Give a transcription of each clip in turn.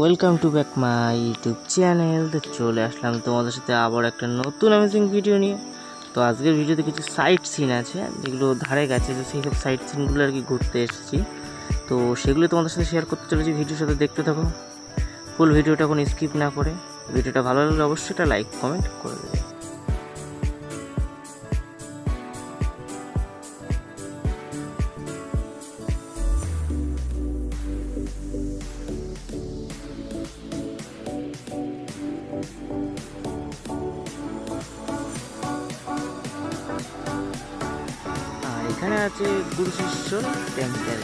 Welcome to back my YouTube channel তো চলে আসলাম তোমাদের সাথে আবার একটা নতুন অ্যামেজিং ভিডিও নিয়ে। তো আজকের ভিডিওতে কিছু সাইট সিন আছে। যেগুলো ধারে গেছে, তো সেই সব সাইট সিনগুলো আর কি ঘুরতে এসেছি। তো সেগুলো তোমাদের সাথে শেয়ার করতে চলেছি ভিডিওর সাথে, দেখতে থাকো। ফুল ভিডিওটা কোনো স্কিপ না করে। ভিডিওটা ভালো লাগলে অবশ্যই একটা লাইক কমেন্ট করে দেবে। এখানে আছে গুরু শিষ্য টেম্পেল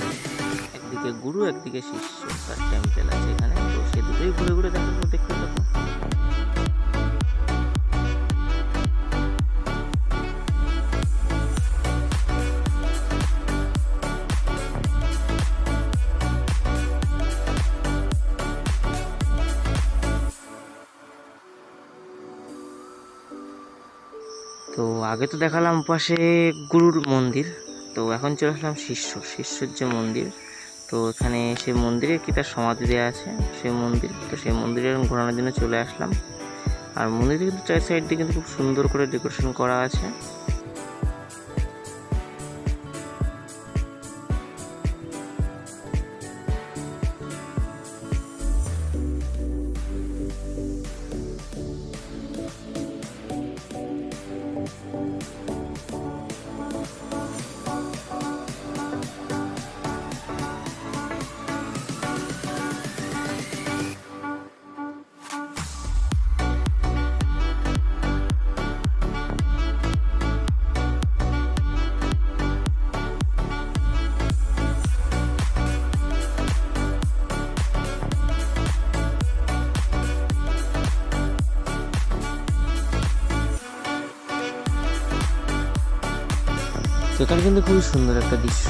একদিকে গুরু, একদিকে শিষ্য। তার টেম্পেল আছে এখানে। তো সে দুটোই ঘুরে ঘুরে দেখো দেখতে থাকো। তো আগে তো দেখালাম পাশে গুরুর মন্দির। তো এখন চলে আসলাম শিষ্য। শিষ্যর যে মন্দির, তো এখানে সেই মন্দিরে কি তার সমাধি দেওয়া আছে? সেই মন্দির, তো সেই মন্দিরে ঘোরানোর জন্য চলে আসলাম। আর মন্দিরে কিন্তু চার সাইড দিয়ে কিন্তু খুব সুন্দর করে ডেকোরেশন করা আছে। তো এখানে কিন্তু খুবই সুন্দর একটা দৃশ্য।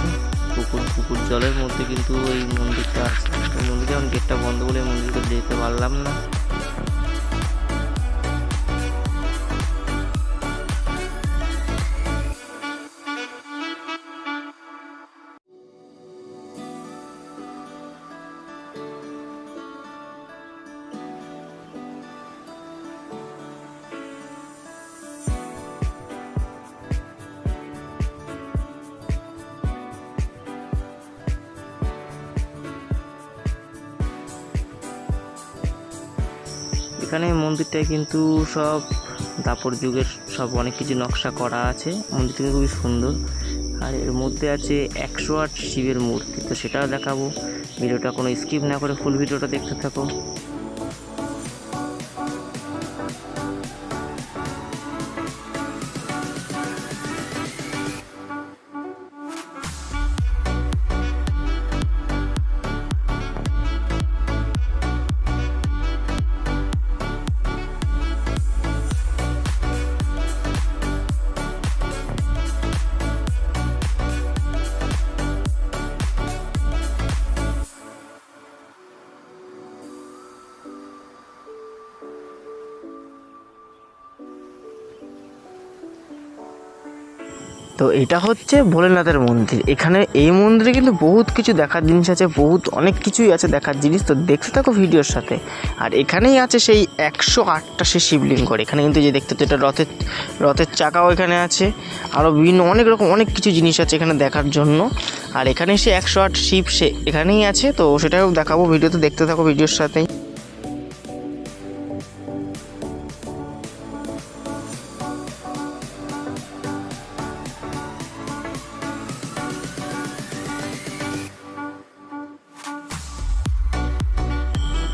পুকুর পুকুর জলের মধ্যে কিন্তু এই মন্দিরটা আছে। মন্দিরে আমি গেটটা বন্ধ বলে মন্দিরটা যেতে পারলাম না। এখানে মন্দিরটায় কিন্তু সব দাপর যুগের সব অনেক কিছু নকশা করা আছে। মন্দিরটা কিন্তু খুবই সুন্দর। আর এর মধ্যে আছে একশো আট শিবের মূর্তি, তো সেটাও দেখাবো। ভিডিওটা কোনো স্কিপ না করে ফুল ভিডিওটা দেখতে থাকো। তো এটা হচ্ছে ভোলেনাথের মন্দির। এখানে এই মন্দিরে কিন্তু বহুত কিছু দেখার জিনিস আছে, বহুত অনেক কিছুই আছে দেখার জিনিস। তো দেখতে থাকো ভিডিওর সাথে। আর এখানেই আছে সেই একশো আটটা সে শিবলিঙ্গ এখানে কিন্তু যে দেখতে এটা রথের রথের চাকাও এখানে আছে। আরও বিভিন্ন অনেক রকম, অনেক কিছু জিনিস আছে এখানে দেখার জন্য। আর এখানে সে একশো আট শিব সে এখানেই আছে। তো সেটাও দেখাবো ভিডিওতে, দেখতে থাকো ভিডিওর সাথেই।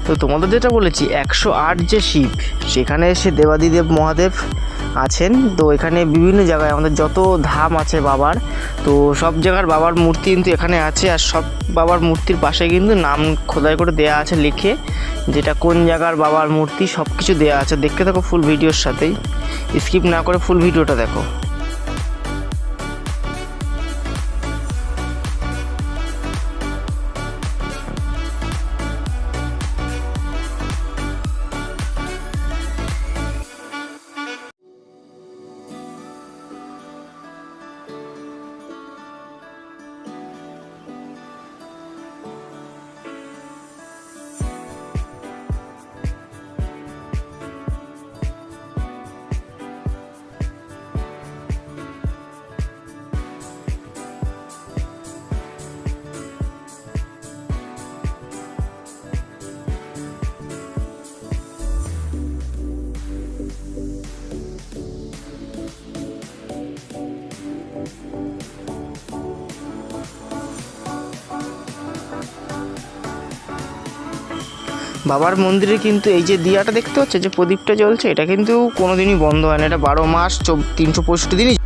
তো তোমাদের যেটা বলেছি, একশো আট যে শিব, সেখানে এসে দেবাদিদেব মহাদেব আছেন। তো এখানে বিভিন্ন জায়গায় আমাদের যত ধাম আছে বাবার, তো সব জায়গার বাবার মূর্তি কিন্তু এখানে আছে, আর সব বাবার মূর্তির পাশে কিন্তু নাম খোদাই করে দেয়া আছে লিখে, যেটা কোন জায়গার বাবার মূর্তি সব কিছু দেওয়া আছে। দেখতে থাকো ফুল ভিডিওর সাথেই। স্কিপ না করে ফুল ভিডিওটা দেখো। বাবার মন্দিরে কিন্তু এই যে দিয়াটা দেখতে পাচ্ছ যে প্রদীপটা জ্বলছে, এটা কিন্তু কোনোদিনই বন্ধ হয় না। এটা বারো মাস তিনশো পঁয়ষট্টি দিনই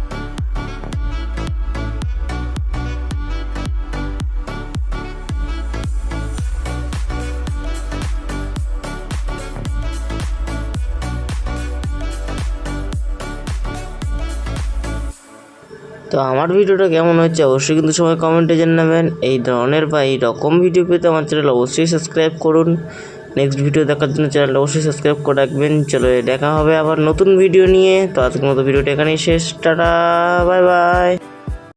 তো আমার ভিডিওটা কেমন হচ্ছে অবশ্যই কিন্তু সবাই কমেন্টে জানাবেন। এই ধরনের বা এই রকম ভিডিও পেতে আমার চ্যানেল অবশ্যই সাবস্ক্রাইব করুন। নেক্সট ভিডিও দেখার জন্য চ্যানেলটা অবশ্যই সাবস্ক্রাইব করে রাখবেন। চলো দেখা হবে আবার নতুন ভিডিও নিয়ে। তো আজকের মতো ভিডিওটা এখানেই শেষ। Tata bye bye